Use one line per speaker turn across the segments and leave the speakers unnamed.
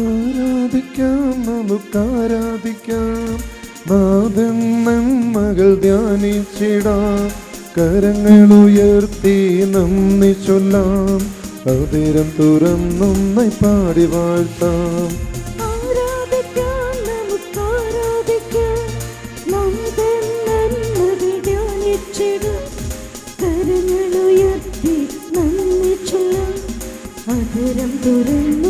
ആരാധിക്കാം നമുക്ക് ആരാധിക്കാം. നാഥൻ മകൾ ധ്യാനിച്ചിടാം. കരങ്ങൾ ഉയർത്തി നന്ദി ചൊല്ലാം. അതിരം തുറന്നൊന്നൈ പാടി വാഴ്ത്താം.
കരങ്ങളുയർത്തി നന്ദി ചൊല്ലാം. അതിരം
തുറന്നു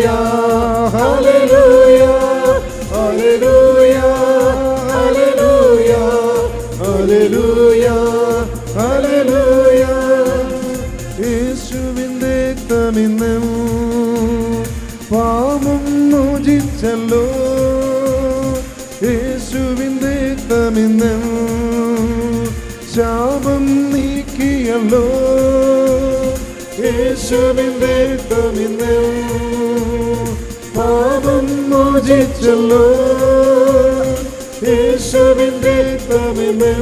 യേശുവിന്റെ തമിന്നും പാപം മോചിച്ചല്ലോ. യേശുവിന്റെ തമിന്നും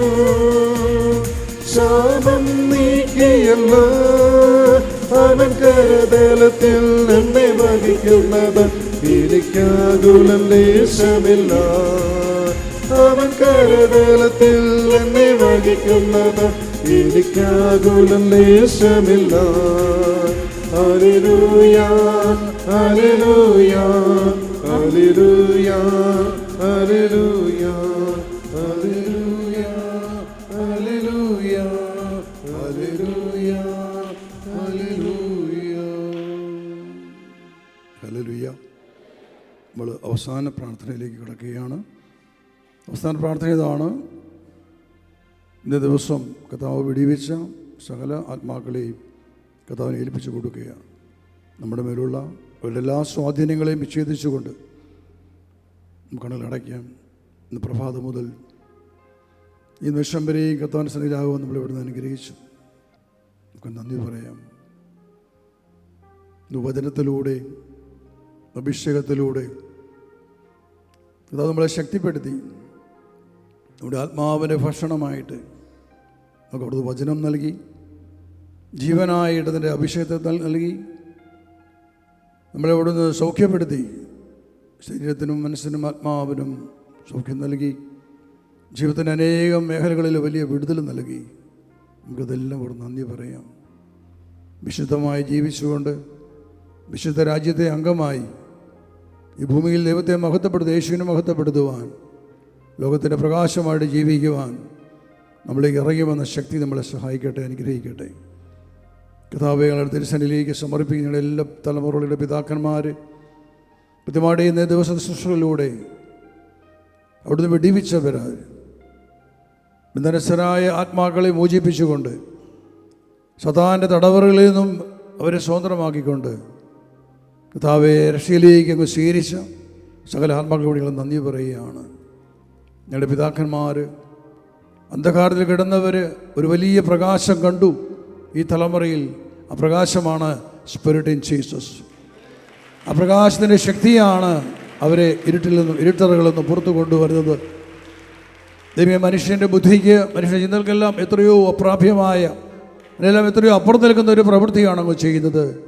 ശാപം നീക്കിയല്ലോ. അവൻ കരതലത്തിൽ എന്നെ വഹിക്കുന്നത് എനിക്കാകുലം ലേശമില്ല അവൻ കരതലത്തിൽ എന്നെ വഹിക്കുന്നത് എനിക്കാകുലം ലേശമില്ല ഹരിരുയ ഹരിരുയ ഹരിരുയ ഹരിരുയ ഹരിരുയ ഹരിരുയ ഹരിരുയ
ഹരിരുയ നമ്മൾ അവസാന പ്രാർത്ഥനയിലേക്ക് കിടക്കുകയാണ്. അവസാന പ്രാർത്ഥന ഇതാണ്. ദിവസം കഥാവ് വെടിവെച്ച സകല ആത്മാക്കളെയും കഥാവിനെ ഏൽപ്പിച്ചു കൊടുക്കുകയാണ്. നമ്മുടെ മേലുള്ള അവരുടെ എല്ലാ സ്വാധീനങ്ങളെയും വിച്ഛേദിച്ചുകൊണ്ട് കണ്ണിൽ അടയ്ക്കാം. ഇന്ന് പ്രഭാതം മുതൽ ഈ നിമിഷം വരെയും കത്താൻ സന്നിധിയാകുമെന്ന് നമ്മൾ ഇവിടുന്ന് അനുഗ്രഹിച്ചു. നമുക്ക് നന്ദി പറയാം. ഉപചനത്തിലൂടെ അഭിഷേകത്തിലൂടെ അത് നമ്മളെ ശക്തിപ്പെടുത്തി. നമ്മുടെ ആത്മാവിന്റെ ഭക്ഷണമായിട്ട് നമുക്ക് അവിടുന്ന് വചനം നൽകി. ജീവനായിട്ട് അതിന്റെ അഭിഷേകത്തെ നൽ- നൽകി. നമ്മളെ അവിടുന്ന് സൗഖ്യപ്പെടുത്തി. ശരീരത്തിനും മനസ്സിനും ആത്മാവിനും സൗഖ്യം നൽകി. ജീവിതത്തിന്റെ അനേകം മേഖലകളിൽ വലിയ വിടുതൽ നൽകി. നമുക്കതെല്ലാം അവിടെ നന്ദി പറയാം. വിശുദ്ധമായി ജീവിച്ചുകൊണ്ട് വിശുദ്ധ രാജ്യത്തെ അംഗമായി ഈ ഭൂമിയിൽ ദൈവത്തെ മഹത്വപ്പെടുത്തുക യേശുവിനെ മഹത്വപ്പെടുത്തുവാൻ ലോകത്തിന്റെ പ്രകാശമായിട്ട് ജീവിക്കുവാൻ നമ്മളേക്ക് ഇറങ്ങി വന്ന ശക്തി നമ്മളെ സഹായിക്കട്ടെ അനുഗ്രഹിക്കട്ടെ. കഥാവയങ്ങളുടെ തിരുസനിലേക്ക് സമർപ്പിക്കുന്ന എല്ലാ തലമുറകളുടെ പിതാക്കന്മാർ കൃത്യമായിട്ട് ഇന്നേ ദിവസ ശുശ്രൂഷകളിലൂടെ അവിടുന്ന് വെടിവിച്ചവരാ ബന്ധനസ്ഥരായ ആത്മാക്കളെ മോചിപ്പിച്ചുകൊണ്ട് സദാന്റെ തടവറകളിൽ നിന്നും അവരെ സ്വതന്ത്രമാക്കിക്കൊണ്ട് കർത്താവെ രക്ഷയിലേക്ക് അങ്ങ് സ്വീകരിച്ച സകല ആത്മാക്കളോട് നന്ദി പറയുകയാണ്. ഞങ്ങളുടെ പിതാക്കന്മാർ അന്ധകാരത്തിൽ കിടന്നവർ ഒരു വലിയ പ്രകാശം കണ്ടു. ഈ തലമുറയിൽ അപ്രകാശമാണ് പ്രകാശമാണ് സ്പിരിറ്റ് ഇൻ ജീസസ് അപ്രകാശത്തിന്റെ ശക്തിയാണ് അവരെ ഇരുട്ടിൽ നിന്നും ഇരുട്ടറകളിൽ നിന്നും പുറത്തു കൊണ്ടുവരുന്നത്. ദൈവ മനുഷ്യന്റെ ബുദ്ധിക്ക് മനുഷ്യന്റെ ചിന്തകൾക്കെല്ലാം എത്രയോ അപ്രാപ്യമായ അതിനെല്ലാം എത്രയോ അപ്പുറത്ത് നിൽക്കുന്ന ഒരു പ്രവൃത്തിയാണ് അങ്ങ് ചെയ്യുന്നത്.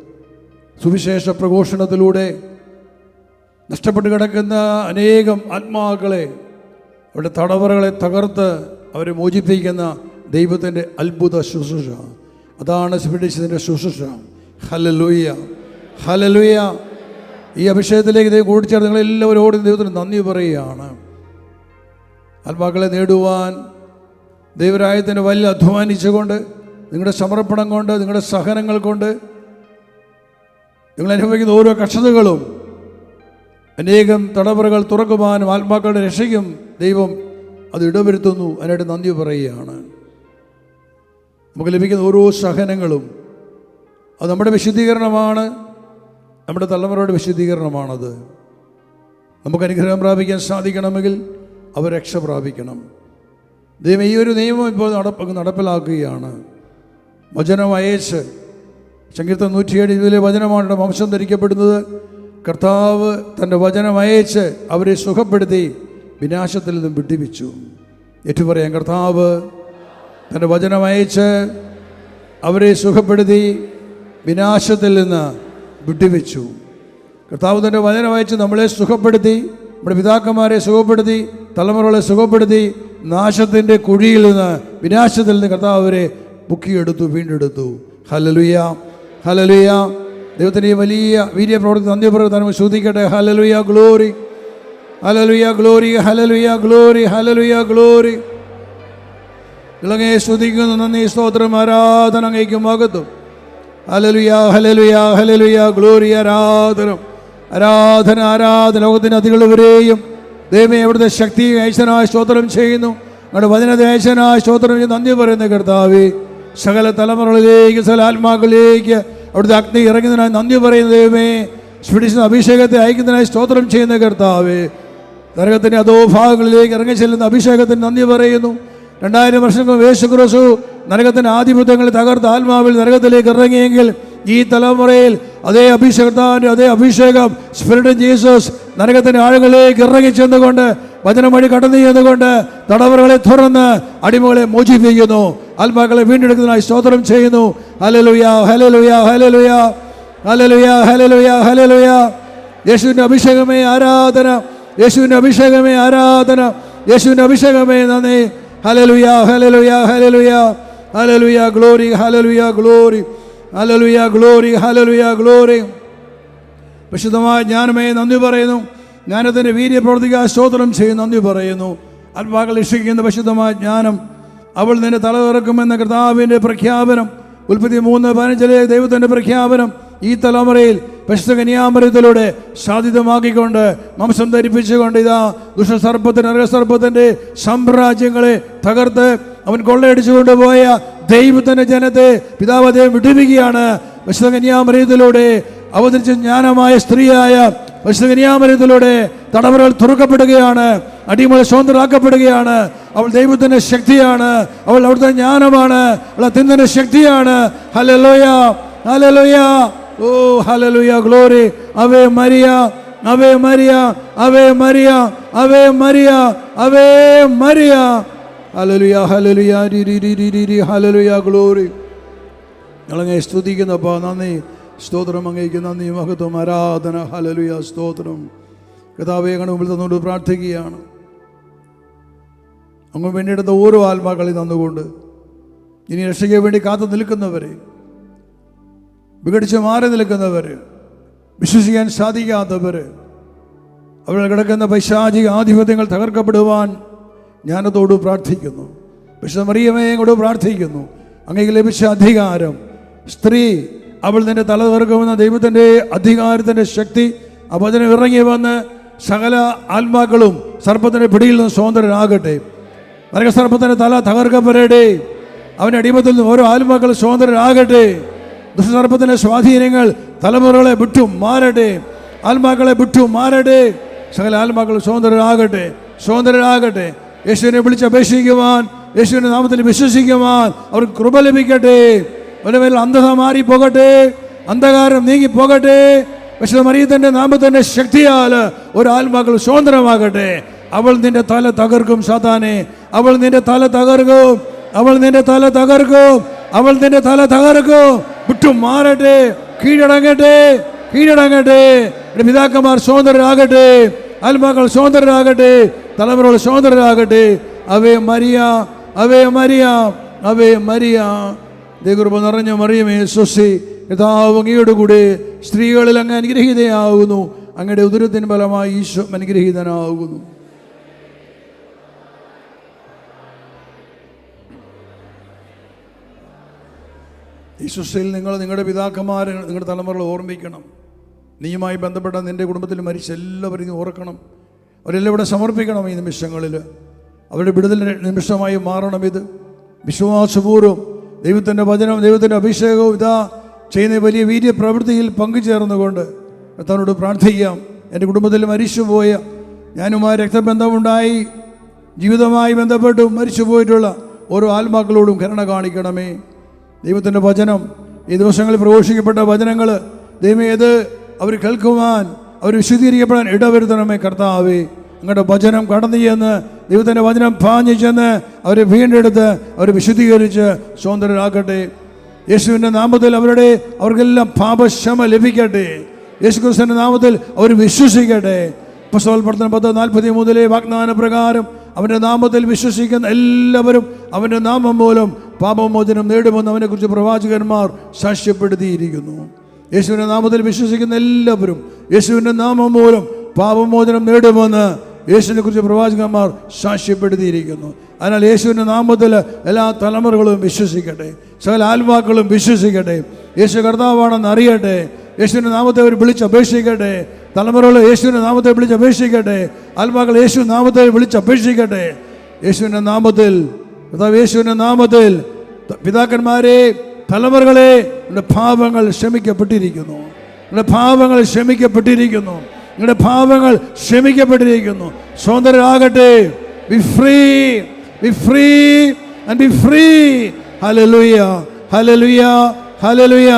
സുവിശേഷ പ്രഘോഷണത്തിലൂടെ നഷ്ടപ്പെട്ട് കിടക്കുന്ന അനേകം ആത്മാക്കളെ അവരുടെ തടവറകളെ തകർത്ത് അവരെ മോചിപ്പിക്കുന്ന ദൈവത്തിന്റെ അത്ഭുത ശുശ്രൂഷ. അതാണ് സ്പിരിറ്റിന്റെ ശുശ്രൂഷ. ഹലലുയ്യ ഹലലുയ്യ ഈ അഭിഷേകത്തിലേക്ക് ദൈവം കൂടിച്ചേർന്ന് നിങ്ങളെല്ലാവരോടും ദൈവത്തിന് നന്ദി പറയുകയാണ്. ആത്മാക്കളെ നേടുവാൻ ദൈവരായത്തിന് വലിയ അധ്വാനിച്ചുകൊണ്ട് നിങ്ങളുടെ സമർപ്പണം കൊണ്ട് നിങ്ങളുടെ സഹനങ്ങൾ കൊണ്ട് നിങ്ങൾ അനുഭവിക്കുന്ന ഓരോ കഷ്ടതകളും അനേകം തടവറകൾ തുറക്കുവാനും ആത്മാക്കളുടെ രക്ഷയ്ക്കും ദൈവം അത് ഇടവരുത്തുന്നു. അതിനായിട്ട് നന്ദി പറയുകയാണ്. നമുക്ക് ലഭിക്കുന്ന ഓരോ സഹനങ്ങളും അത് നമ്മുടെ വിശുദ്ധീകരണമാണ് നമ്മുടെ തലമുറയുടെ വിശുദ്ധീകരണമാണത്. നമുക്ക് അനുഗ്രഹം പ്രാപിക്കാൻ സാധിക്കണമെങ്കിൽ അവർ രക്ഷ പ്രാപിക്കണം. ദൈവം ഈ ഒരു നിയമം ഇപ്പോൾ നടപ്പ് നടപ്പിലാക്കുകയാണ്. വചനം അയച്ച് സങ്കീർത്തം നൂറ്റിയേഴ് ഇതിലെ വചനമാണ് വംശം ധരിക്കപ്പെടുന്നത്. കർത്താവ് തന്റെ വചനം അയച്ച് അവരെ സുഖപ്പെടുത്തി വിനാശത്തിൽ നിന്നും വിട്ടിപ്പിച്ചു ഏറ്റു പറയാം കർത്താവ് തന്റെ വചനം അയച്ച് അവരെ സുഖപ്പെടുത്തി വിനാശത്തിൽ നിന്ന് വിട്ടുവെച്ചു കർത്താവ് തന്റെ വചനം അയച്ച് നമ്മളെ സുഖപ്പെടുത്തി നമ്മുടെ പിതാക്കന്മാരെ സുഖപ്പെടുത്തി തലമുറകളെ സുഖപ്പെടുത്തി നാശത്തിന്റെ കുഴിയിൽ നിന്ന് വിനാശത്തിൽ നിന്ന് കർത്താവ് അവരെ പൊക്കിയെടുത്തു വീണ്ടെടുത്തു. ഹലലുയ ഹലലുയ ദൈവത്തിന്റെ വലിയ വീര്യ പ്രവർത്തി നന്ദി പ്രവർത്തനം ശ്രദ്ധിക്കട്ടെ hallelujah glory. Hallelujah glory hallelujah glory hallelujah glory. ഇളങ്ങയെ ശ്രുതിക്കുന്നു നന്ദി സ്തോത്രം ആരാധന അങ്ങേക്കും മകത്തും ഹലലുയാ ഹലലുയാ ഹലലുയാ ഗ്ലോറി ആരാധനം. ആരാധന ആരാധന ലോകത്തിന്റെ അതികളുവരെയും ദൈവം എവിടുത്തെ ശക്തി ഏശനായ സ്തോത്രം ചെയ്യുന്നു. നമ്മുടെ വചനദേശനായ സ്തോത്രം ചെയ്ത് നന്ദി പറയുന്ന കർത്താവേ. സകല തലമുറകളിലേക്ക് സകല ആത്മാക്കളിലേക്ക് അവിടുത്തെ അഗ്നി ഇറങ്ങുന്നതിനായി നന്ദി പറയുന്ന ദൈവമേ. സ്പിടിച്ച അഭിഷേകത്തെ അയക്കുന്നതിനായി സ്തോത്രം ചെയ്യുന്ന കർത്താവേ. നരകത്തിന്റെ അതോ ഭാഗങ്ങളിലേക്ക് ഇറങ്ങി ചെല്ലുന്ന അഭിഷേകത്തിന് നന്ദി പറയുന്നു. രണ്ടായിരം വർഷങ്ങൾക്ക് യേശു ക്രിസ്തു നരകത്തിന്റെ ആധിപത്യങ്ങൾ തകർത്ത് ആത്മാവിൽ നരകത്തിലേക്ക് ഇറങ്ങിയെങ്കിൽ ഈ തലമുറയിൽ അതേ അഭിഷേകത്താന്റെ അതേ അഭിഷേകം സ്പിരിറ്റ് ജീസസ് നരകത്തിന്റെ ആഴങ്ങളിലേക്ക് ഇറങ്ങി ചെന്നുകൊണ്ട് വചനം വഴി കടന്നു ചെയ്യുന്നുകൊണ്ട് തടവറുകളെ തുറന്ന് അടിമകളെ മോചിപ്പിക്കുന്നു. ആത്മാക്കളെ വീണ്ടെടുക്കുന്നതിനായി സ്തോത്രം ചെയ്യുന്നു. ഹലലുയ hallelujah hallelujah hallelujah hallelujah hallelujah യേശുവിന്റെ അഭിഷേകമേ ആരാധന. യേശുവിന്റെ അഭിഷേകമേ ആരാധന. യേശുവിന്റെ അഭിഷേകമേ നന്ദി. Hallelujah hallelujah hallelujah hallelujah glory hallelujah glory hallelujah glory hallelujah glory വിശുദ്ധമായ ജ്ഞാനമേ നന്ദി പറയുന്നു. ജ്ഞാനത്തിന്റെ വീര്യ പ്രവർത്തിക്കാൻ സ്തോത്രം ചെയ്യും നന്ദി പറയുന്നു. ആത്മാക്കൾ ഇഷ്ടിക്കുന്ന വിശുദ്ധമായ ജ്ഞാനം. അവൾ നിന്നെ തലതിറക്കുമെന്ന കർത്താവിന്റെ പ്രഖ്യാപനം. ഉൽപ്പത്തി മൂന്ന് പതിനഞ്ചിലെ ദൈവത്തിന്റെ പ്രഖ്യാപനം. ഈ തലമുറയിൽ പരിശുദ്ധ സാധ്യതമാക്കിക്കൊണ്ട് മാംസം ധരിപ്പിച്ചുകൊണ്ട് ഇതാ ദുഷ്ടസർപ്പത്തിന് അരസർപ്പത്തിന്റെ സാമ്രാജ്യങ്ങളെ തകർത്ത് അവൻ കൊള്ളയടിച്ചു കൊണ്ടുപോയ ദൈവത്തിന്റെ ജനത്തെ പിതാവ് അദ്ദേഹം വിടുവിക്കുകയാണ്. കന്യാമരത്തിലൂടെ അവതരിച്ച ജ്ഞാനമായ സ്ത്രീയായ കന്യാമരത്തിലൂടെ തടവറകൾ തുറക്കപ്പെടുകയാണ് അടിമകൾ സ്വതന്ത്രരാക്കപ്പെടുകയാണ്. അവൾ ദൈവത്തിന്റെ ശക്തിയാണ് അവൾ അവിടുത്തെ ജ്ഞാനമാണ് അവൾ അത്യന്തന്റെ ശക്തിയാണ്. ഹലലോയ ഹലലോയ ഓ ഹലലുയ ഗ്ലോറി അവേ മരിയ അവേ മരിയ അവേ മരിയ അവേ മരിയ അവേ മരിയ. ഹലലുയ ഹലലുയ ഹലലുയ ഗ്ലോറി ഞങ്ങളങ്ങെ സ്തുതിക്കുന്നപ്പാ നന്ദി. സ്തോത്രം അങ്ങേക്ക് നന്ദി മഹത്വം ആരാധന. ഹലലുയ സ്തോത്രം. കഥാവേ മുമ്പിൽ തന്നുകൊണ്ട് പ്രാർത്ഥിക്കുകയാണ്. അങ്ങ് വേണ്ടിയിടുന്ന ഓരോ ആത്മാക്കളെ തന്നുകൊണ്ട് ഇനി രക്ഷയ്ക്ക് വേണ്ടി കാത്തു നിൽക്കുന്നവരെ വിഘടിച്ച് മാറി നിൽക്കുന്നവർ വിശ്വസിക്കാൻ സാധിക്കാത്തവർ അവിടെ കിടക്കുന്ന പൈശാചിക ആധിപത്യങ്ങൾ തകർക്കപ്പെടുവാൻ ഞാനതോട് പ്രാർത്ഥിക്കുന്നു. വിശുദ്ധ കൂടെ പ്രാർത്ഥിക്കുന്നു. അങ്ങേക്ക് ലഭിച്ച അധികാരം. സ്ത്രീ അവൾ നിന്റെ തല തകർക്കുമെന്ന ദൈവത്തിന്റെ അധികാരത്തിന്റെ ശക്തി വചനം ഇറങ്ങി വന്ന് സകല ആത്മാക്കളും സർപ്പത്തിന്റെ പിടിയിൽ നിന്ന് സ്വതന്ത്രരാകട്ടെ. നരകസർപ്പത്തിന്റെ തല തകർക്കപ്പെടേ അവന്റെ അടിമത്തിൽ നിന്ന് ഓരോ ആത്മാക്കളും സ്വതന്ത്രരാകട്ടെ. ദുഷ്ടസർപ്പത്തിന്റെ സ്വാധീനങ്ങൾ തലമുറകളെ വിട്ടു മാറട്ടെ. ആത്മാക്കളെ വിട്ടു മാറട്ടെ. സകല ആത്മാക്കൾ സ്വതന്ത്രരാകട്ടെ. സ്വതന്ത്രരാകട്ടെ. യേശുവിനെ വിളിച്ച് അപേക്ഷിക്കുവാൻ യേശുവിന്റെ നാമത്തിൽ വിശ്വസിക്കുവാൻ അവർക്ക് കൃപ ലഭിക്കട്ടെ. അവരുടെ മേൽ അന്ധത മാറി പോകട്ടെ. അന്ധകാരം നീങ്ങി പോകട്ടെ. പക്ഷേ മറിയത്തിന്റെ നാമത്തിന്റെ ശക്തിയാൽ ഒരു ആത്മാക്കൾ സ്വതന്ത്രമാകട്ടെ. അവൾ നിന്റെ തല തകർക്കും സാത്താനെ. അവൾ നിന്റെ തല തകർക്കും. അവൾ നിന്റെ തല തകർക്കും. അവൾ നിന്റെ തല തകർക്കോ. വിട്ടു മാറട്ടെ കീഴടങ്ങട്ടെ. കീഴടങ്ങട്ടെ. എന്റെ പിതാക്കന്മാർ സ്വതന്ത്രരാകട്ടെ. ആത്മാക്കൾ സ്വതന്ത്രരാകട്ടെ. തലമുറകൾ സ്വതന്ത്രരാകട്ടെ. അവേ മരിയ അവേ മരിയ അവേ മരിയ. ദൈവകൃപ നിറഞ്ഞ മറിയമേ സ്വസി യഥാവ് അങ്ങയുടെ കൂടെ സ്ത്രീകളിൽ അങ്ങ് അനുഗ്രഹീതയാകുന്നു അങ്ങയുടെ ഉദരത്തിന് ഫലമായി ഈശോ അനുഗ്രഹീതനാകുന്നു സൃഷ്ടിയിൽ നിങ്ങൾ നിങ്ങളുടെ പിതാക്കന്മാരെ നിങ്ങളുടെ തലമുറകൾ ഓർമ്മിക്കണം. നീയുമായി ബന്ധപ്പെട്ട നിന്റെ കുടുംബത്തിൽ മരിച്ച എല്ലാവരും ഓർക്കണം. അവരെല്ലാം ഇവിടെ സമർപ്പിക്കണം ഈ നിമിഷങ്ങളിൽ. അവരുടെ വിടുതൽ നിമിഷമായി മാറണം ഇത്. വിശ്വാസപൂർവം ദൈവത്തിന്റെ വചനവും ദൈവത്തിന്റെ അഭിഷേകവും ഇതാ ചെയ്യുന്ന വലിയ വീര്യ പ്രവൃത്തിയിൽ പങ്കുചേർന്നുകൊണ്ട് തന്നോട് പ്രാർത്ഥിക്കാം. എന്റെ കുടുംബത്തിൽ മരിച്ചുപോയ ഞാനുമായി രക്തബന്ധമുണ്ടായി ജീവിതമായി ബന്ധപ്പെട്ടും മരിച്ചു പോയിട്ടുള്ള ഓരോ ആത്മാക്കളോടും കരുണ കാണിക്കണമേ. ദൈവത്തിന്റെ വചനം. ഈ ദിവസങ്ങളിൽ പ്രഘോഷിക്കപ്പെട്ട വചനങ്ങൾ ദൈവം ഏത് അവർ കേൾക്കുവാൻ അവർ വിശദീകരിക്കപ്പെടാൻ ഇടവരുത്തണമേ കർത്താവേ. നിങ്ങളുടെ വചനം കടന്നു ചെന്ന് ദൈവത്തിന്റെ വചനം പാഞ്ഞു ചെന്ന് അവരെ വീണ്ടെടുത്ത് അവർ വിശുദ്ധീകരിച്ച് സ്വതന്ത്രരാക്കട്ടെ. യേശുവിന്റെ നാമത്തിൽ അവരുടെ അവർക്കെല്ലാം പാപക്ഷമ ലഭിക്കട്ടെ. യേശു ക്രിസ്തുവിന്റെ നാമത്തിൽ അവർ വിശ്വസിക്കട്ടെ. പുസ്തകപ്രവർത്തനം പത്ത് നാൽപ്പത്തി മൂന്നിലെ വാഗ്ദാന പ്രകാരം അവന്റെ നാമത്തിൽ വിശ്വസിക്കുന്ന എല്ലാവരും അവന്റെ നാമം മൂലം പാപമോചനം നേടുമെന്ന് അവനെക്കുറിച്ച് പ്രവാചകന്മാർ സാക്ഷ്യപ്പെടുത്തിയിരിക്കുന്നു. യേശുവിന്റെ നാമത്തിൽ വിശ്വസിക്കുന്ന എല്ലാവരും യേശുവിന്റെ നാമം മൂലം പാപമോചനം നേടുമെന്ന് യേശുവിനെ കുറിച്ച് പ്രവാചകന്മാർ സാക്ഷ്യപ്പെടുത്തിയിരിക്കുന്നു. അതിനാൽ യേശുവിന്റെ നാമത്തിൽ എല്ലാ തലമുറകളും വിശ്വസിക്കട്ടെ സകല ആത്മാക്കളും വിശ്വസിക്കട്ടെ യേശു കർത്താവാണെന്ന് അറിയട്ടെ യേശുവിന്റെ നാമത്തെ അവർ വിളിച്ച് അപേക്ഷിക്കട്ടെ തലമുറകൾ യേശുവിന്റെ നാമത്തെ വിളിച്ച് അപേക്ഷിക്കട്ടെ ആത്മാക്കൾ യേശു നാമത്തെ വിളിച്ച് അപേക്ഷിക്കട്ടെ യേശുവിന്റെ നാമത്തിൽ യേശുവിന്റെ നാമത്തിൽ പിതാക്കന്മാരെ തലമുറകളെ നിങ്ങളുടെ പാപങ്ങൾ ക്ഷമിക്കപ്പെട്ടിരിക്കുന്നു. നിങ്ങളുടെ പാപങ്ങൾ ക്ഷമിക്കപ്പെട്ടിരിക്കുന്നു. നിങ്ങളുടെ പാപങ്ങൾ ക്ഷമിക്കപ്പെട്ടിരിക്കുന്നു. സ്വതന്ത്രരാകട്ടെ. Be free be free and be free hallelujah hallelujah hallelujah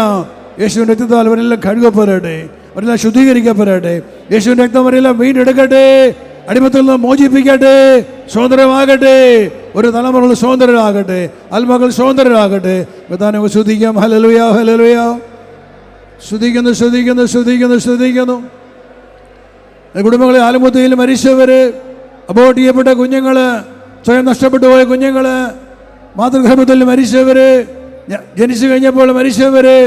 യേശുവിന്റെ രക്തത്താൽ അവരെല്ലാം കഴുകപ്പെടട്ടെ. അവരെല്ലാം ശുദ്ധീകരിക്കപ്പെടട്ടെ. യേശുവിന്റെ രക്തം അവരെല്ലാം വീണ്ടെടുക്കട്ടെ. അടിമത്തിൽ നിന്ന് മോചിപ്പിക്കട്ടെ സ്വതന്ത്രമാകട്ടെ ഒരു തലമുറകൾ സ്വതന്ത്രരാകട്ടെ അൽമകൾ സ്വതന്ത്രരാകട്ടെ. പ്രധാനം ശ്രദ്ധിക്കാം ഹലലുയാ ഹലലുയാ ശ്രദ്ധിക്കുന്നു ശ്രദ്ധിക്കുന്നു ശ്രദ്ധിക്കുന്നു ശ്രദ്ധിക്കുന്നു കുടുംബങ്ങളെ ആലുമുത്തയിൽ മരിച്ചവര് അബോട്ട് ചെയ്യപ്പെട്ട കുഞ്ഞുങ്ങൾ സ്വയം നഷ്ടപ്പെട്ടു പോയ കുഞ്ഞുങ്ങൾ മാതൃഗർഭത്തിൽ മരിച്ചവര് ജനിച്ചു കഴിഞ്ഞപ്പോൾ മരിച്ചവര്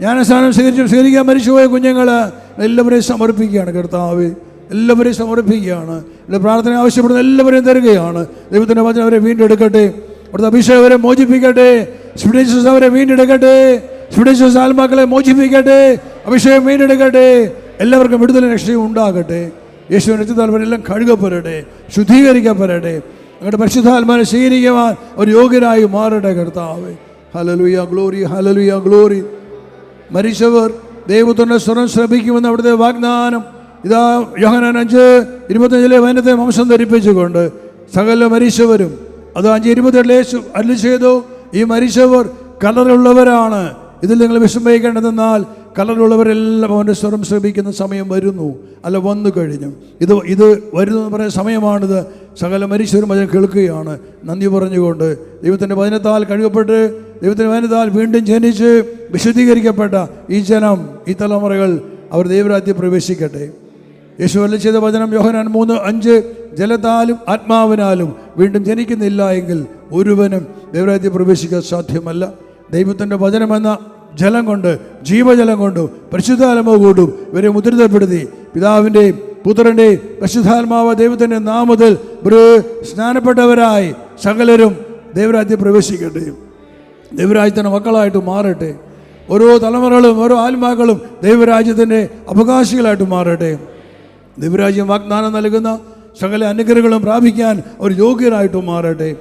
ജ്ഞാനസ്ഥാനം സ്വീകരിച്ചു സ്വീകരിക്കാൻ മരിച്ചുപോയ കുഞ്ഞുങ്ങൾ എല്ലാവരെയും സമർപ്പിക്കുകയാണ് കർത്താവ്. എല്ലാവരെയും സമർപ്പിക്കുകയാണ്. ഇവിടെ പ്രാർത്ഥന ആവശ്യപ്പെടുന്ന എല്ലാവരെയും തരികയാണ്. ദൈവത്തിന്റെ വചനം അവരെ വീണ്ടെടുക്കട്ടെ. അവിടുത്തെ അഭിഷേകം അവരെ മോചിപ്പിക്കട്ടെ. സ്പിരിച്വസ് അവരെ വീണ്ടെടുക്കട്ടെ. സ്പിരിച്വസ് ആത്മാക്കളെ മോചിപ്പിക്കട്ടെ. അഭിഷേകം വീണ്ടെടുക്കട്ടെ. എല്ലാവർക്കും വിടുതൽ രക്ഷയും ഉണ്ടാകട്ടെ. യേശുവിനെ താല്പര്യമെല്ലാം കഴുകപ്പെടട്ടെ. ശുദ്ധീകരിക്കപ്പെടട്ടെ. അങ്ങോട്ട് പരിശുദ്ധാത്മാനെ സ്വീകരിക്കുവാൻ ഒരു യോഗ്യരായി മാറട്ടെ കർത്താവ്. Hallelujah glory hallelujah glory. മരിച്ചവർ ദൈവത്തിന്റെ സ്വരം ശ്രമിക്കുമെന്ന് അവിടുത്തെ വാഗ്ദാനം. ഇതാ യോഹനാൻ അഞ്ച് ഇരുപത്തഞ്ചിലെ വനത്തെ വംശം ധരിപ്പിച്ചുകൊണ്ട് സകല മരിച്ചവരും അത് അഞ്ച് ഇരുപത്തെട്ടിലെ അല്ലു ചെയ്തു ഈ മരിച്ചവർ കളറുള്ളവരാണ് ഇതിൽ നിങ്ങൾ വിസ്മയിക്കേണ്ടതെന്നാൽ കലറുള്ളവരെല്ലാം അവന്റെ സ്വരം ശ്രമിക്കുന്ന സമയം വരുന്നു. അല്ല വന്നു കഴിഞ്ഞു. ഇത് ഇത് വരുന്നു എന്ന് പറയുന്ന സമയമാണിത്. സകല മരിച്ചവരും അതിനെ കേൾക്കുകയാണ്. നന്ദി പറഞ്ഞുകൊണ്ട് ദൈവത്തിന്റെ വചനത്താൽ കഴുകപ്പെട്ട് ദൈവത്തിന്റെ വചനത്താൽ വീണ്ടും ജനിച്ച് വിശുദ്ധീകരിക്കപ്പെട്ട ഈ ജനം ഈ തലമുറകൾ അവർ ദൈവരാജ്യം പ്രവേശിക്കട്ടെ. യേശു അല്ല ചെയ്ത വചനം യോഹനാൻ മൂന്ന് അഞ്ച്. ജലത്താലും ആത്മാവിനാലും വീണ്ടും ജനിക്കുന്നില്ല എങ്കിൽ ഒരുവനും ദൈവരാജ്യ പ്രവേശിക്കാൻ സാധ്യമല്ല. ദൈവത്തിന്റെ വചനമെന്ന ജലം കൊണ്ട് ജീവജലം കൊണ്ടും പരിശുദ്ധാത്മാവ് കൊണ്ടും ഇവരെ മുദ്രിതപ്പെടുത്തി പിതാവിന്റെയും പുത്രന്റെയും പരിശുദ്ധാത്മാവ് ദൈവത്തിന്റെ നാമത്തിൽ ഒരു സ്നാനപ്പെട്ടവരായി സകലരും ദൈവരാജ്യം പ്രവേശിക്കട്ടെ. ദൈവരാജ്യത്തിന്റെ മക്കളായിട്ട് മാറട്ടെ. ഓരോ തലമുറകളും ഓരോ ആത്മാക്കളും ദൈവരാജ്യത്തിന്റെ അവകാശികളായിട്ട് മാറട്ടെ. ദൈവരാജ്യം വാഗ്ദാനം നൽകുന്ന സകല അനുഗ്രഹങ്ങളും പ്രാപിക്കാൻ അവർ യോഗ്യനായിട്ട് മാറട്ടെ.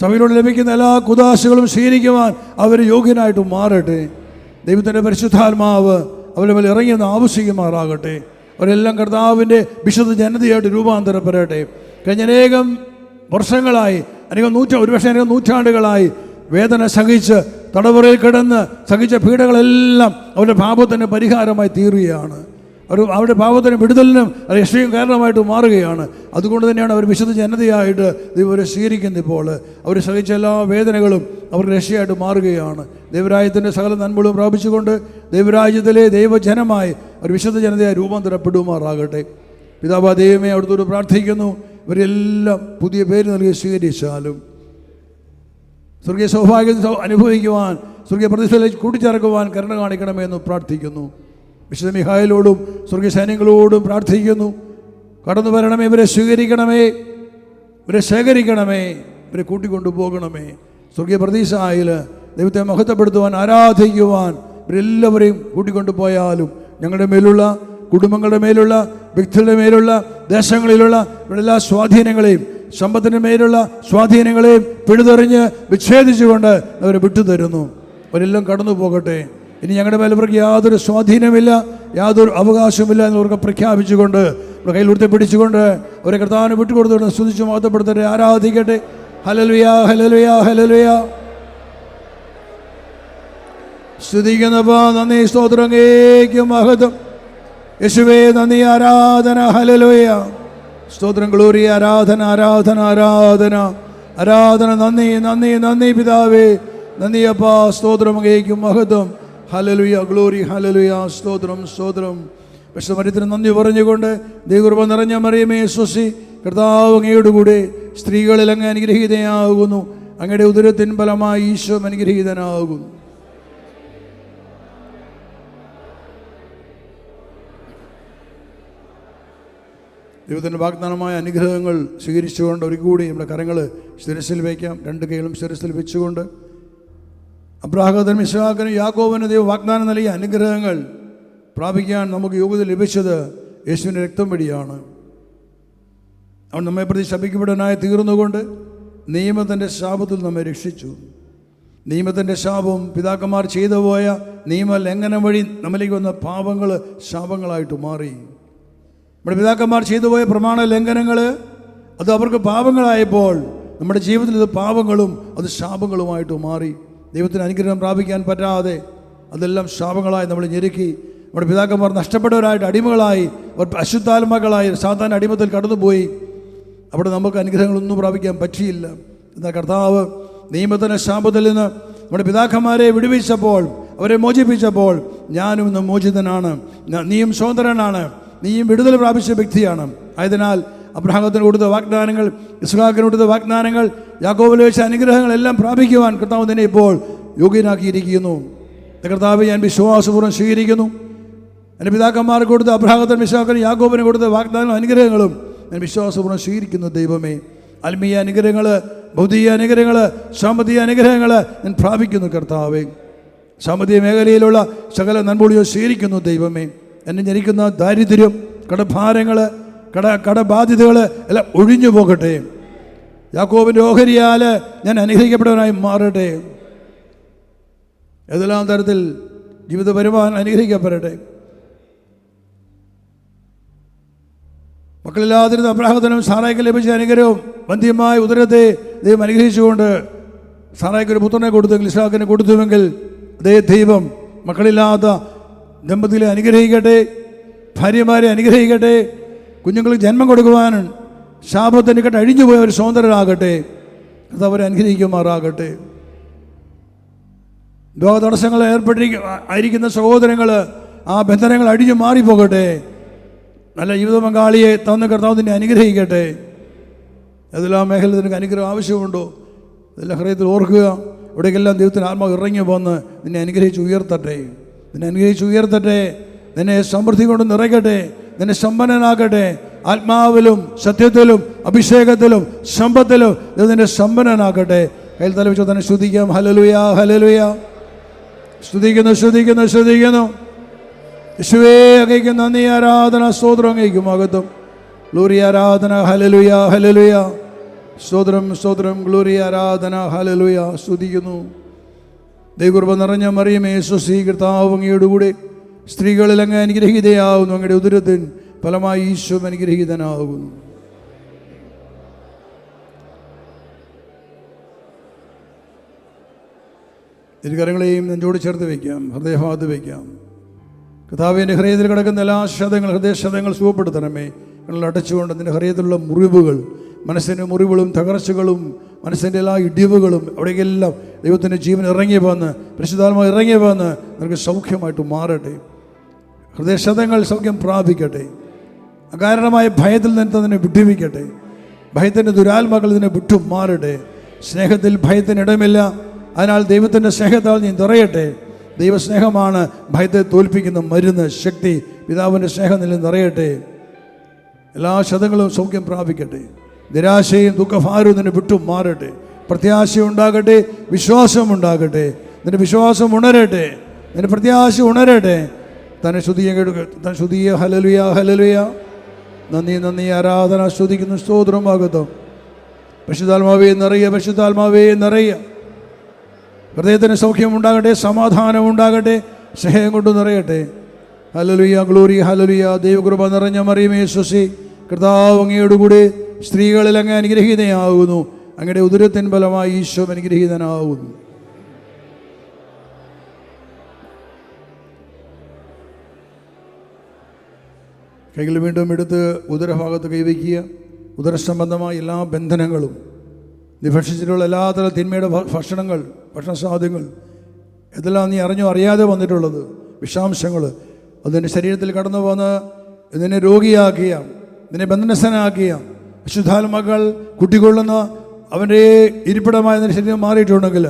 സഭയിലൂടെ ലഭിക്കുന്ന എല്ലാ കുദാശകളും സ്വീകരിക്കുവാൻ അവർ യോഗ്യനായിട്ട് മാറട്ടെ. ദൈവത്തിന്റെ പരിശുദ്ധാത്മാവ് അവരുടെ മേൽ ഇറങ്ങിയെന്ന് ആവശ്യിക്കുമാറാകട്ടെ. അവരെല്ലാം കർത്താവിന്റെ വിശുദ്ധ ജനതയായിട്ട് രൂപാന്തരപ്പെടട്ടെ. കഴിഞ്ഞ അനേകം വർഷങ്ങളായി അനേകം നൂറ്റ ഒരുപക്ഷെ അനേകം നൂറ്റാണ്ടുകളായി വേദന സഹിച്ച് തടവറയിൽ കിടന്ന് സഹിച്ച പീഡകളെല്ലാം അവരുടെ പാപത്തിന് പരിഹാരമായി തീരുകയാണ്. അവർ അവരുടെ പാപത്തിനും വിടുതലിനും രക്ഷയും കാരണമായിട്ട് മാറുകയാണ്. അതുകൊണ്ട് തന്നെയാണ് അവർ വിശുദ്ധ ജനതയായിട്ട് ദൈവരെ സ്വീകരിക്കുന്നത് ഇപ്പോൾ. അവർ സഹിച്ച എല്ലാ വേദനകളും അവർ രക്ഷയായിട്ട് മാറുകയാണ്. ദൈവരാജ്യത്തിന്റെ സകല നന്മകളും പ്രാപിച്ചുകൊണ്ട് ദൈവരാജ്യത്തിലെ ദൈവജനമായി ഒരു വിശുദ്ധ ജനതയായി രൂപാന്തരപ്പെടുമാറാകട്ടെ. പിതാവാ ദൈവമേ അവിടുത്തോട് പ്രാർത്ഥിക്കുന്നു. ഇവരെല്ലാം പുതിയ പേര് നൽകി സ്വീകരിച്ചാലും. സ്വർഗീയ സൗഭാഗ്യം അനുഭവിക്കുവാൻ സ്വർഗീയ പ്രതിഫലം കൂട്ടിച്ചേർക്കുവാൻ കരുണ കാണിക്കണമെന്ന് പ്രാർത്ഥിക്കുന്നു. വിശുദ്ധ മിഹായിലോടും സ്വർഗീയ സൈന്യങ്ങളോടും പ്രാർത്ഥിക്കുന്നു. കടന്നു വരണമേ ഇവരെ സ്വീകരിക്കണമേ ഇവരെ ശേഖരിക്കണമേ ഇവരെ കൂട്ടിക്കൊണ്ടുപോകണമേ. സ്വർഗീയ പ്രതീക്ഷയിൽ ദൈവത്തെ മഹത്വപ്പെടുത്തുവാൻ ആരാധിക്കുവാൻ ഇവരെല്ലാവരെയും കൂട്ടിക്കൊണ്ടുപോയാലും ഞങ്ങളുടെ മേലുള്ള കുടുംബങ്ങളുടെ മേലുള്ള വ്യക്തികളുടെ മേലുള്ള ദേശങ്ങളിലുള്ള ഇവരുടെ എല്ലാ സ്വാധീനങ്ങളെയും സമ്പത്തിന്റെ മേലുള്ള സ്വാധീനങ്ങളെയും പിഴുതെറിഞ്ഞ് വിച്ഛേദിച്ചുകൊണ്ട് അവരെ വിട്ടുതരുന്നു. അവരെല്ലാം കടന്നു പോകട്ടെ ഇനി ഞങ്ങളുടെ മേലെ ഇവർക്ക് യാതൊരു സ്വാധീനമില്ല യാതൊരു അവകാശമില്ല എന്നിവർക്ക് പ്രഖ്യാപിച്ചുകൊണ്ട് നമ്മുടെ കയ്യിൽ ഉടുത്തി പിടിച്ചുകൊണ്ട് അവരെ കർത്താവിനെ വിട്ടുകൊടുത്തുകൊണ്ട് സ്തുതിച്ച് മാറ്റപ്പെടുത്തട്ടെ ആരാധിക്കട്ടെ. ഹലലുയാ ഹലലുയാ ഹലലുയാ സ്തുതിക്കുന്നപ്പോ നന്ദി സ്തോത്രം കേക്കും മഹത്വം. യേശുവേ നന്ദി ആരാധന ഹലലുയ സ്തോത്രം ഗ്ലോറി ആരാധന ആരാധന ആരാധന. ആരാധന നന്ദി നന്ദി നന്ദി പിതാവേ. നന്ദി അപ്പാ സ്തോത്രം കേക്കും മഹത്വം. ഹലലുയ ഗ്ലോറി ഹലലുയ സ്തോത്രം സ്തോത്രം. വിശ്വമരത്തിന് നന്ദി പറഞ്ഞുകൊണ്ട് ദൈവകൃപ നിറഞ്ഞ മറിയമേ സ്വസി കർത്താവ് കൂടെ സ്ത്രീകളിൽ അങ്ങ് അനുഗ്രഹീതയാകുന്നു. അങ്ങയുടെ ഉദരത്തിൻ ഫലമായി ഈശോ അനുഗ്രഹീതനാകുന്നു. ദൈവത്തിന്റെ വാഗ്ദാനമായ അനുഗ്രഹങ്ങൾ സ്വീകരിച്ചുകൊണ്ട് ഒരു കൂടി നമ്മുടെ കരങ്ങൾ ശിരസിൽ വയ്ക്കാം. രണ്ട് കൈകളും ശിരസിൽ വെച്ചുകൊണ്ട് അബ്രാഹദൻ മിസ്വാക്കനും യാക്കോബിന് ദൈവം വാഗ്ദാനം നൽകിയ അനുഗ്രഹങ്ങൾ പ്രാപിക്കാൻ നമുക്ക് യോഗ്യത ലഭിച്ചത് യേശുവിന്റെ രക്തം വഴിയാണ് അവൻ നമ്മെ പ്രതി ശപിക്കപ്പെടാനായി തീർന്നുകൊണ്ട് നിയമത്തിന്റെ ശാപത്തിൽ നമ്മെ രക്ഷിച്ചു. നിയമത്തിന്റെ ശാപം പിതാക്കന്മാർ ചെയ്തു പോയ നിയമലംഘനം വഴി നമ്മിലേക്ക് വന്ന പാപങ്ങൾ ശാപങ്ങളായിട്ട് മാറി. നമ്മുടെ പിതാക്കന്മാർ ചെയ്തു പോയ പ്രമാണ ലംഘനങ്ങൾ അത് അവർക്ക് പാപങ്ങളായപ്പോൾ നമ്മുടെ ജീവിതത്തിൽ ഇത് പാപങ്ങളും അത് ശാപങ്ങളുമായിട്ട് മാറി. ദൈവത്തിന് അനുഗ്രഹം പ്രാപിക്കാൻ പറ്റാതെ അതെല്ലാം ശാപങ്ങളായി നമ്മൾ ഞെരുക്കി. നമ്മുടെ പിതാക്കന്മാർ നഷ്ടപ്പെട്ടവരായിട്ട് അടിമകളായി അശുദ്ധാത്മാക്കളായി സാധാരണ അടിമത്തിൽ കടന്നുപോയി. അവിടെ നമുക്ക് അനുഗ്രഹങ്ങളൊന്നും പ്രാപിക്കാൻ പറ്റിയില്ല. എന്നാൽ കർത്താവ് നിയമത്തിന്റെ ശാപത്തിൽ നിന്ന് നമ്മുടെ പിതാക്കന്മാരെ വിടുവിച്ചപ്പോൾ അവരെ മോചിപ്പിച്ചപ്പോൾ ഞാനും ഇന്ന് മോചിതനാണ്. നീയും സ്വതന്ത്രനാണ്. നീയും വിടുതൽ പ്രാപിച്ച വ്യക്തിയാണ്. ആയതിനാൽ അബ്രഹാമത്തിന് കൊടുത്ത വാഗ്ദാനങ്ങൾ ഇസ്ലാഖിന് കൊടുത്ത വാഗ്ദാനങ്ങൾ യാക്കോബിൽ വെച്ച അനുഗ്രഹങ്ങളെല്ലാം പ്രാപിക്കുവാൻ കർത്താവ് തന്നെ ഇപ്പോൾ യോഗ്യനാക്കിയിരിക്കുന്നു. കർത്താവ് ഞാൻ വിശ്വാസപൂർവം സ്വീകരിക്കുന്നു. എന്റെ പിതാക്കന്മാർക്ക് കൊടുത്ത അബ്രഹാമത്തിന് വിശ്വാസത്തിന് യാക്കോബിന് കൊടുത്ത വാഗ്ദാനങ്ങളും അനുഗ്രഹങ്ങളും ഞാൻ വിശ്വാസപൂർവം സ്വീകരിക്കുന്നു ദൈവമേ. ആത്മീയ അനുഗ്രഹങ്ങൾ ഭൗതിക അനുഗ്രഹങ്ങൾ സാമ്പത്തിക അനുഗ്രഹങ്ങൾ ഞാൻ പ്രാപിക്കുന്നു കർത്താവേ. സാമ്പത്തിക മേഖലയിലുള്ള സകല നന്മൊളിയോ സ്വീകരിക്കുന്നു ദൈവമേ. എന്നെ ജനിക്കുന്ന ദാരിദ്ര്യം കടഭാരങ്ങൾ കട കടബാധ്യതകൾ എല്ലാം ഒഴിഞ്ഞു പോകട്ടെ. യാക്കോബിന്റെ ഓഹരിയാൽ ഞാൻ അനുഗ്രഹിക്കപ്പെട്ടവനായി മാറട്ടെ. ഏതെല്ലാം തരത്തിൽ ജീവിത വരുമാനം അനുഗ്രഹിക്കപ്പെടട്ടെ. മക്കളില്ലാതിരുന്ന അബ്രാഹത്തിനും സാറായിക്ക് ലഭിച്ച അനുഗ്രഹവും വന്ധ്യമായ ഉദരത്തെ ദൈവം അനുഗ്രഹിച്ചുകൊണ്ട് സാറായിക്ക് ഒരു പുത്രനെ കൊടുത്തെങ്കിൽ ഇസ്ഹാക്കിന് കൊടുത്തുവെങ്കിൽ അതേ ദൈവം മക്കളില്ലാത്ത ദമ്പതികളെ അനുഗ്രഹിക്കട്ടെ ഭാര്യമാരെ അനുഗ്രഹിക്കട്ടെ കുഞ്ഞുങ്ങൾക്ക് ജന്മം കൊടുക്കുവാൻ ശാപത്തിന് കെട്ട് അഴിഞ്ഞുപോയ ഒരു സ്വതന്ത്രരാകട്ടെ അത് അവരെ അനുഗ്രഹിക്കുമാറാകട്ടെ. വിവാഹ തടസ്സങ്ങൾ ഏർപ്പെട്ടിരിക്ക ആയിരിക്കുന്ന സഹോദരങ്ങൾ ആ ബന്ധനങ്ങൾ അഴിഞ്ഞു മാറിപ്പോകട്ടെ. നല്ല ജീവിത പങ്കാളിയെ തന്ന കർത്താവ് നിന്നെ അനുഗ്രഹിക്കട്ടെ. ഏതെല്ലാം മേഖലയിൽ നിനക്ക് അനുഗ്രഹം ആവശ്യമുണ്ടോ? ഇതെല്ലാം ഹൃദയത്തിൽ ഓർക്കുക. ഇവിടേക്കെല്ലാം ദൈവത്തിന് ആത്മാവ് ഇറങ്ങി വന്ന് നിന്നെ അനുഗ്രഹിച്ച് ഉയർത്തട്ടെ. നിന്നെ അനുഗ്രഹിച്ച് ഉയർത്തട്ടെ. നിന്നെ സമൃദ്ധി കൊണ്ട് നിറയ്ക്കട്ടെ. നിന്നെ സമ്പന്നനാകട്ടെ. ആത്മാവിലും സത്യത്തിലും അഭിഷേകത്തിലും സമ്പത്തിലും ഇത് നിന്നെ സമ്പന്നനാകട്ടെ. കയ്യിൽ തല വെച്ച് തന്നെ ശ്രുതിക്കാം ഹലലുയ ഹലലുയ ശ്രുതിക്കുന്നു ശ്രുതിക്കുന്നു ശ്രുതിക്കുന്നു യേശുവേ അങ്ങേക്ക് നന്ദി ആരാധന സ്തോത്രം അങ്ങേക്കും അകത്തും ഗ്ലൂറി ആരാധന ഹലലുയ ഹലലുയ സ്തോത്രം സ്തോത്രം ഗ്ലൂറി ആരാധന ഹലലുയ സ്തുതിക്കുന്നു. ദൈവകൃപ നിറഞ്ഞ മറിയമേ സ്വസീ കർത്താവ് അങ്ങയുടെ കൂടെ സ്ത്രീകളിൽ അങ്ങ് അനുഗ്രഹീതയാവുന്നു. അങ്ങയുടെ ഉദരത്തിൻ ഫലമായി ഈശോ അനുഗ്രഹീതനാകുന്നു. ഇരുകരങ്ങളെയും നെഞ്ചോട് ചേർത്ത് വയ്ക്കാം. ഹൃദയഭാഗത്ത് വയ്ക്കാം. കഥാവിന്റെ ഹൃദയത്തിൽ കിടക്കുന്ന എല്ലാ ശതങ്ങൾ ഹൃദയശതങ്ങൾ സുഖപ്പെടുത്തണമേ. നിങ്ങൾ അടച്ചുകൊണ്ട് അതിന്റെ ഹൃദയത്തിലുള്ള മുറിവുകൾ മനസ്സിന്റെ മുറിവുകളും തകർച്ചകളും മനസ്സിന്റെ എല്ലാ ഇടിവുകളും അവിടേക്കെല്ലാം ദൈവത്തിന്റെ ജീവൻ ഇറങ്ങി വന്ന് പരിശുദ്ധാത്മാവ് ഇറങ്ങി വന്ന് നിനക്ക് സൗഖ്യമായിട്ട് മാറട്ടെ. ഹൃദയശതങ്ങൾ സൗഖ്യം പ്രാപിക്കട്ടെ. അകാരണമായ ഭയത്തിൽ നിന്ന് അതിനെ വിട്ടുവിക്കട്ടെ. ഭയത്തിന്റെ ദുരാത്മാക്കൾ ഇതിനെ വിട്ടു മാറട്ടെ സ്നേഹത്തിൽ ഭയത്തിന് ഇടമില്ല. അതിനാൽ ദൈവത്തിന്റെ സ്നേഹത്താൽ നീ നിറയട്ടെ. ദൈവസ്നേഹമാണ് ഭയത്തെ തോൽപ്പിക്കുന്ന മരുന്ന് ശക്തി. പിതാവിന്റെ സ്നേഹം നില നിറയട്ടെ. എല്ലാ ശതങ്ങളും സൗഖ്യം പ്രാപിക്കട്ടെ. നിരാശയും ദുഃഖഭാരവും നിന്നെ വിട്ടു മാറട്ടെ പ്രത്യാശ ഉണ്ടാകട്ടെ. വിശ്വാസം ഉണ്ടാകട്ടെ. നിന്റെ വിശ്വാസം ഉണരട്ടെ. നിന്റെ പ്രത്യാശ ഉണരട്ടെ. തന്നെ കേടുക തന്നെ ശ്രുതിയെ ഹലലുയ ഹലലുയ നന്ദി നന്ദി ആരാധന ശ്രുതിക്കുന്നു സ്തോത്രമാകത്തും പരിശുദ്ധാത്മാവേ നിറയ പരിശുദ്ധാത്മാവേ നിറയ. ഹൃദയത്തിന് സൗഖ്യം ഉണ്ടാകട്ടെ സമാധാനം ഉണ്ടാകട്ടെ സ്നേഹം കൊണ്ട് നിറയട്ടെ. ഹലലുയ ഗ്ലോറി ഹലലുയ ദൈവകൃപ നിറഞ്ഞ മറിയമേ ശ്വസി കർത്താവ് അങ്ങയോടുകൂടി സ്ത്രീകളിൽ അങ്ങ് അനുഗ്രഹീതയാകുന്നു. അങ്ങയുടെ ഉദരത്തിൻ ഫലമായി ഈശോ അനുഗ്രഹീതനാകുന്നു. കൈകൾ വീണ്ടും എടുത്ത് ഉദരഭാഗത്ത് കൈവയ്ക്കുക. ഉദരസംബന്ധമായ എല്ലാ ബന്ധനങ്ങളും നീ എല്ലാ തര തിന്മയുടെ ഭക്ഷണങ്ങൾ ഭക്ഷണ സാധ്യങ്ങൾ ഇതെല്ലാം നീ അറിഞ്ഞോ അറിയാതെ വന്നിട്ടുള്ളത് വിഷാംശങ്ങൾ അത് നിന്റെ ശരീരത്തിൽ കടന്നു വന്ന് നിന്നെ രോഗിയാക്കിയ നിന്നെ ബന്ധനസ്ഥനാക്കിയ വിശുദ്ധാത്മാക്കൾ കുട്ടികൊള്ളുന്ന അവന്റെ ഇരിപ്പിടമായ നിന്റെ ശരീരം മാറിയിട്ടുണ്ടെങ്കിൽ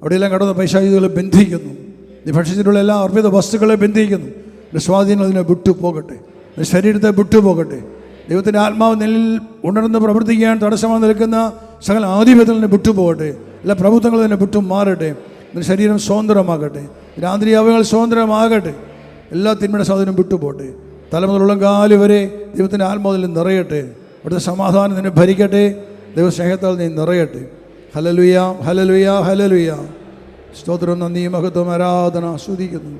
അവിടെയെല്ലാം കടന്ന പൈശാചികളെ ബന്ധിക്കുന്നു. നീ ഭക്ഷിച്ചിട്ടുള്ള എല്ലാ അർപ്പിത വസ്തുക്കളെ ബന്ധിക്കുന്നു. സ്വാധീനം അതിനെ വിട്ടുപോകട്ടെ. ശരീരത്തെ വിട്ടുപോകട്ടെ. ദൈവത്തിന്റെ ആത്മാവ് നിലയിൽ ഉണർന്ന് പ്രവർത്തിക്കാൻ തടസ്സമായി നിൽക്കുന്ന സകല ആധിപത്യം തന്നെ വിട്ടുപോകട്ടെ. എല്ലാ പ്രഭുത്വങ്ങൾ തന്നെ വിട്ടു മാറട്ടെ ശരീരം സ്വതന്ത്രമാകട്ടെ. രാത്രി അവകൾ സ്വതന്ത്രമാകട്ടെ. എല്ലാ തിന്മയുടെ സാധനവും വിട്ടുപോട്ടെ തലമുതലുള്ള കാൽ വരെ ദൈവത്തിന്റെ ആത്മാവിൽ നിറയട്ടെ. അവിടുത്തെ സമാധാനം നിന്നെ ഭരിക്കട്ടെ. ദൈവസ്നേഹത്താൽ നീ നിറയട്ടെ. ഹലലുയ ഹലലുയ ഹലലുയ സ്തോത്രം നന്ദി മഹത്വം ആരാധന ആസ്വദിക്കുന്നു.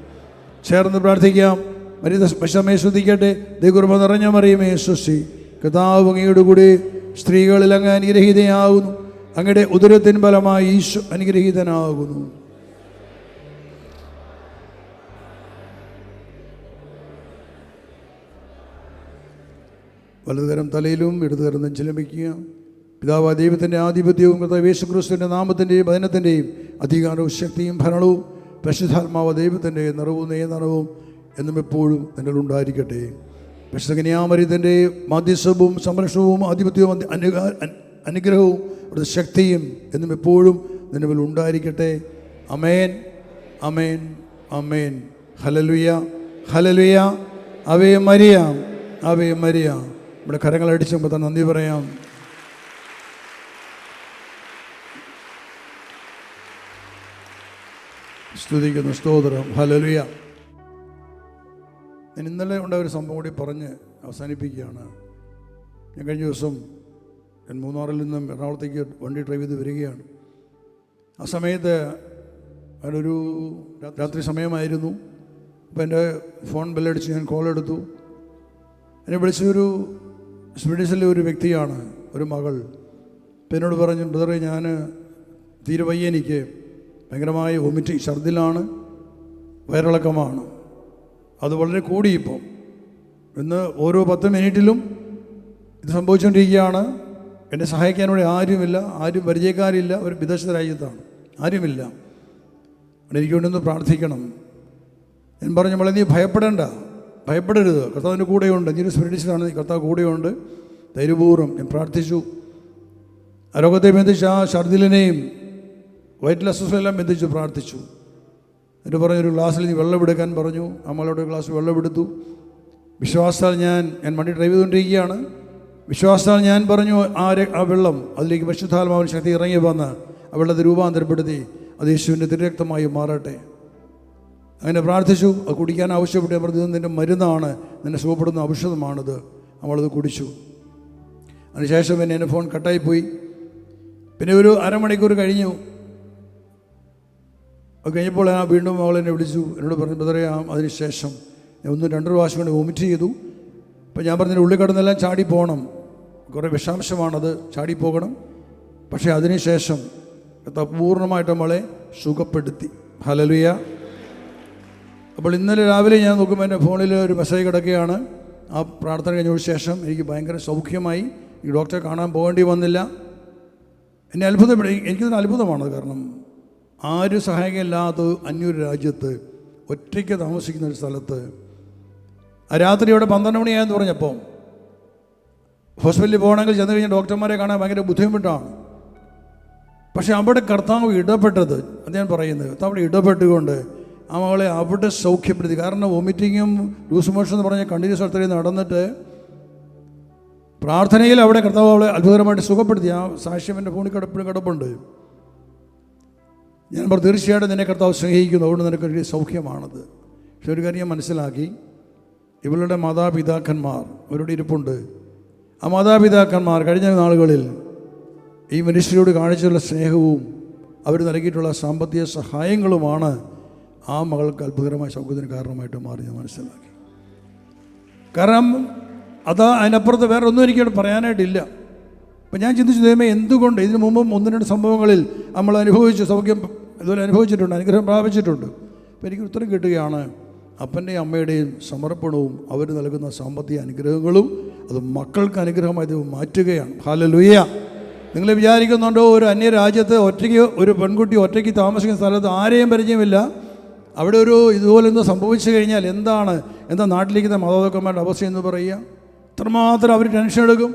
ചേർന്ന് പ്രാർത്ഥിക്കാം. മരിത പശമേ ശ്രദ്ധിക്കട്ടെ. ദൈവകൃപ നിറഞ്ഞ മറിയുമേ സ്വസി കഥാവ് അങ്ങയുടെ കൂടെ സ്ത്രീകളിൽ അങ്ങ് അനുഗ്രഹീതയാകുന്നു. അങ്ങയുടെ ഉദരത്തിൻ ഫലമായി ഈശോ അനുഗ്രഹീതനാകുന്നു. വലതുതരം തലയിലും ഇടതുതരം നെഞ്ചിലമിക്കുക പിതാവ് ദൈവത്തിന്റെ ആധിപത്യവും കർത്താവ് യേശു ക്രിസ്തുവിന്റെ നാമത്തിന്റെയും വചനത്തിന്റെയും അധികാരവും ശക്തിയും ഭരണവും പരിശുദ്ധാത്മാവ് ദൈവത്തിന്റെ നിറവും നിയന്ത്രണവും എന്നും എപ്പോഴും നിങ്ങൾ ഉണ്ടായിരിക്കട്ടെ. പരിശുദ്ധകന്യാമരിതന്റെ മധ്യസ്ഥവും സംരക്ഷണവും ആധിപത്യവും അനുഗ്രഹവും അവിടുത്തെ ശക്തിയും എന്നും എപ്പോഴും നിലവിൽ ഉണ്ടായിരിക്കട്ടെ. അമേൻ അമേൻ അമേൻ ഹലലുയ ഹലലുയ അവയെ മരിയാം. അവയെ മരിയാം. നമ്മുടെ കരങ്ങൾ അടിച്ചുമ്പോൾ തന്നെ നന്ദി പറയാം. സ്തുതിക്കുന്നു സ്തോത്രം. ഹലലുയ ഞാൻ ഇന്നലെ ഉണ്ടായ ഒരു സംഭവം കൂടി പറഞ്ഞ് അവസാനിപ്പിക്കുകയാണ്. ഞാൻ കഴിഞ്ഞ ദിവസം ഞാൻ മൂന്നാറിൽ നിന്നും എറണാകുളത്തേക്ക് വണ്ടി ഡ്രൈവ് ചെയ്ത് വരികയാണ്. ആ സമയത്ത് അതിനൊരു രാത്രി സമയമായിരുന്നു. അപ്പോൾ എന്റെ ഫോൺ ബെല്ലടിച്ച് ഞാൻ കോൾ എടുത്തു. എന്നെ വിളിച്ചൊരു സ്വീഡിഷിലെ ഒരു വ്യക്തിയാണ് ഒരു മകൾ. അപ്പം എന്നോട് പറഞ്ഞു ബ്രദറെ ഞാൻ തീരെ വയ്യ എനിക്ക് ഭയങ്കരമായ വൊമിറ്റിങ് ഛർദിലാണ് വയറിളക്കമാണ്. അത് വളരെ കൂടി ഇപ്പം ഇന്ന് ഓരോ പത്ത് മിനിറ്റിലും ഇത് സംഭവിച്ചുകൊണ്ടിരിക്കുകയാണ്. എന്നെ സഹായിക്കാൻ ഇവിടെ ആരുമില്ല. ആരും പരിചയക്കാരില്ല. ഒരു വിദേശ രാജ്യത്താണ്. ആരുമില്ല. എനിക്ക് വേണ്ടി പ്രാർത്ഥിക്കണം. ഞാൻ പറഞ്ഞു മോളെ നീ ഭയപ്പെടേണ്ട. ഭയപ്പെടരുത്. കർത്താവിന്റെ കൂടെയുണ്ട്. നീ ഒരു സ്പിരിറ്റിസ്റ്റാണ് കർത്താവ് കൂടെയുണ്ട്. ധൈര്യപൂർവം ഞാൻ പ്രാർത്ഥിച്ചു. ആ രോഗത്തെ ബന്ധിച്ച് ആ ഷർദിലിനെയും വയറ്റിൽ അസ്വസ്ഥയെല്ലാം ബന്ധിച്ച് പ്രാർത്ഥിച്ചു. എന്നിട്ട് പറഞ്ഞു ഒരു ഗ്ലാസ്സിൽ നീ വെള്ളം എടുക്കാൻ പറഞ്ഞു. അമ്മളോട് ഒരു ഗ്ലാസ് വെള്ളം എടുത്തു. വിശ്വാസത്താൽ ഞാൻ ഞാൻ വണ്ടി ഡ്രൈവ് ചെയ്തുകൊണ്ടിരിക്കുകയാണ്. വിശ്വാസത്താൽ ഞാൻ പറഞ്ഞു ആ ആ വെള്ളം അതിലേക്ക് പരിശുദ്ധാത്മാവിന് ശക്തി ഇറങ്ങി വന്ന് ആ വെള്ളത്തെ രൂപാന്തരപ്പെടുത്തി. അത് യേശുവിന്റെ തിരക്തമായി മാറട്ടെ. അങ്ങനെ പ്രാർത്ഥിച്ചു. അത് കുടിക്കാൻ ആവശ്യപ്പെട്ടു പറഞ്ഞു ഇത് നിന്റെ മരുന്നാണ്. നിന്നെ സുഖപ്പെടുന്ന ഔഷധമാണിത്. അവളത് കുടിച്ചു. അതിനുശേഷം പിന്നെ എന്റെ ഫോൺ കട്ടായിപ്പോയി. പിന്നെ ഒരു അരമണിക്കൂർ കഴിഞ്ഞു. അത് കഴിഞ്ഞപ്പോൾ ഞാൻ വീണ്ടും അവൾ എന്നെ വിളിച്ചു. എന്നോട് പറഞ്ഞു ആ അതിനുശേഷം ഞാൻ ഒന്ന് രണ്ട് പ്രാവശ്യം കൊണ്ട് വോമിറ്റ് ചെയ്തു. അപ്പം ഞാൻ പറഞ്ഞതിന് ഉള്ളിൽ കിടന്നെല്ലാം ചാടി പോകണം. കുറേ വിഷാംശമാണത് ചാടി പോകണം. പക്ഷേ അതിനുശേഷം പൂർണമായിട്ട് നമ്മളെ സുഖപ്പെടുത്തി. ഹലലുയ അപ്പോൾ ഇന്നലെ രാവിലെ ഞാൻ നോക്കുമ്പോൾ എന്റെ ഫോണിൽ ഒരു മെസ്സേജ് കിടക്കുകയാണ്. ആ പ്രാർത്ഥന കഴിഞ്ഞതിന് ശേഷം എനിക്ക് ഭയങ്കര സൗഖ്യമായി. ഈ ഡോക്ടറെ കാണാൻ പോകേണ്ടി വന്നില്ല. എന്നെ അത്ഭുതപ്പെടും എനിക്കിതൊരു അത്ഭുതമാണത് കാരണം. ആരും സഹായമില്ലാതെ അന്യൊരു രാജ്യത്ത് ഒറ്റയ്ക്ക് താമസിക്കുന്ന ഒരു സ്ഥലത്ത് ആ രാത്രി ഇവിടെ പന്ത്രണ്ട് മണിയായെന്ന് പറഞ്ഞപ്പോൾ ഹോസ്പിറ്റലിൽ പോകണമെങ്കിൽ ചെന്ന് കഴിഞ്ഞാൽ ഡോക്ടർമാരെ കാണാൻ ഭയങ്കര ബുദ്ധിമുട്ടാണ്. പക്ഷെ അവിടെ കർത്താവ് ഇടപെട്ടത് അത് ഞാൻ പറയുന്നത് അവിടെ ഇടപെട്ടുകൊണ്ട് ആ മകളെ അവിടെ സൗഖ്യപ്പെടുത്തി. കാരണം വൊമിറ്റിങ്ങും ലൂസ് മോഷൻ എന്ന് പറഞ്ഞ കണ്ടിന്യൂസ് അടുത്തേ നടന്നിട്ട് പ്രാർത്ഥനയിൽ അവിടെ കർത്താവ് അവളെ അത്ഭുതകരമായിട്ട് സുഖപ്പെടുത്തി. ആ സാക്ഷ്യം എന്റെ ഫോണിൽ കിടപ്പിലും കിടപ്പുണ്ട്. ഞാൻ പറഞ്ഞു തീർച്ചയായിട്ടും നിന്നെ കർത്താവ് സ്നേഹിക്കുന്നു. അതുകൊണ്ട് നിനക്ക് വലിയ സൗഖ്യമാണത്. പക്ഷെ ഒരു കാര്യം മനസ്സിലാക്കി. ഇവളുടെ മാതാപിതാക്കന്മാർ അവരുടെ ഇരിപ്പുണ്ട്. ആ മാതാപിതാക്കന്മാർ കഴിഞ്ഞ നാളുകളിൽ ഈ മനുഷ്യരോട് കാണിച്ചുള്ള സ്നേഹവും അവർ നൽകിയിട്ടുള്ള സാമ്പത്തിക സഹായങ്ങളുമാണ് ആ മകൾക്ക് അത്ഭുതകരമായ സൗഖ്യത്തിന് കാരണമായിട്ട് മാറി ഞാൻ മനസ്സിലാക്കി. കാരണം അതാ അതിനപ്പുറത്ത് വേറെ ഒന്നും എനിക്ക് പറയാനായിട്ടില്ല. അപ്പം ഞാൻ ചിന്തിച്ചു ദൈവമേ എന്തുകൊണ്ട്? ഇതിനു മുമ്പും ഒന്ന് രണ്ട് സംഭവങ്ങളിൽ നമ്മൾ അനുഭവിച്ചു സൗഖ്യം ഇതുപോലെ അനുഭവിച്ചിട്ടുണ്ട് അനുഗ്രഹം പ്രാപിച്ചിട്ടുണ്ട്. അപ്പോൾ എനിക്ക് ഉത്തരം കിട്ടുകയാണ് അപ്പന്റെയും അമ്മയുടെയും സമർപ്പണവും അവർ നൽകുന്ന സാമ്പത്തിക അനുഗ്രഹങ്ങളും അത് മക്കൾക്ക് അനുഗ്രഹമായി ദൈവം മാറ്റുകയാണ്. ഹാലലുയ്യ നിങ്ങൾ വിചാരിക്കുന്നുണ്ടോ ഒരു അന്യരാജ്യത്ത് ഒറ്റയ്ക്ക് ഒരു പെൺകുട്ടി ഒറ്റയ്ക്ക് താമസിക്കുന്ന സ്ഥലത്ത് ആരെയും പരിചയമില്ല? അവിടെ ഒരു ഇതുപോലെ ഒന്ന് സംഭവിച്ചു കഴിഞ്ഞാൽ എന്താണ്? എന്താ നാട്ടിലിരിക്കുന്ന മാതാപിതാക്കന്മാരുടെ അവസ്ഥ എന്ന് പറയുക? ഇത്രമാത്രം അവർ ടെൻഷൻ എടുക്കും.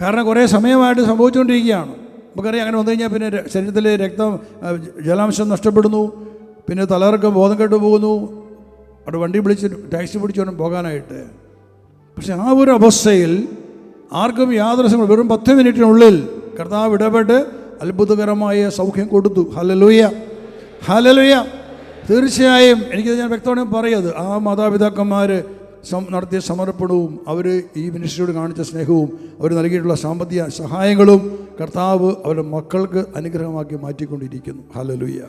കാരണം കുറേ സമയമായിട്ട് സംഭവിച്ചുകൊണ്ടിരിക്കുകയാണ്. നമുക്കറിയാം അങ്ങനെ വന്നു കഴിഞ്ഞാൽ പിന്നെ ശരീരത്തിലെ രക്തം ജലാംശം നഷ്ടപ്പെടുന്നു. പിന്നെ തലകറക്കം ബോധം കെട്ടു പോകുന്നു. അവിടെ വണ്ടി വിളിച്ച് ടാക്സി പിടിച്ച് വേണം പോകാനായിട്ട്. പക്ഷെ ആ ഒരു അവസ്ഥയിൽ ആർക്കും യാതൊരു സമയം വെറും പത്ത് മിനിറ്റിനുള്ളിൽ കർത്താവ് ഇടപെട്ട് അത്ഭുതകരമായ സൗഖ്യം കൊടുത്തു. ഹലലുയ ഹലലുയ തീർച്ചയായും എനിക്കത് ഞാൻ വ്യക്തമായും പറയത് ആ മാതാപിതാക്കന്മാർ നടത്തിയ സമർപ്പണവും അവർ ഈ മിനിസ്ട്രിയോട് കാണിച്ച സ്നേഹവും അവർ നൽകിയിട്ടുള്ള സാമ്പത്തിക സഹായങ്ങളും കർത്താവ് അവരുടെ മക്കൾക്ക് അനുഗ്രഹമാക്കി മാറ്റിക്കൊണ്ടിരിക്കുന്നു. ഹലലുയ്യ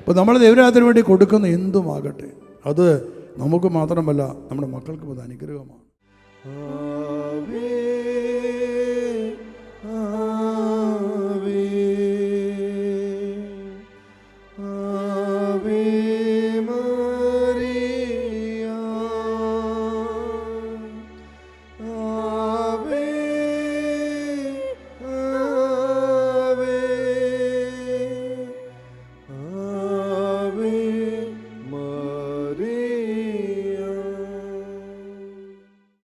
അപ്പോൾ നമ്മൾ ദൈവരാത്തിന് വേണ്ടി കൊടുക്കുന്ന എന്തുമാകട്ടെ അത് നമുക്ക് മാത്രമല്ല നമ്മുടെ മക്കൾക്കും അത് അനുഗ്രഹമാണ്.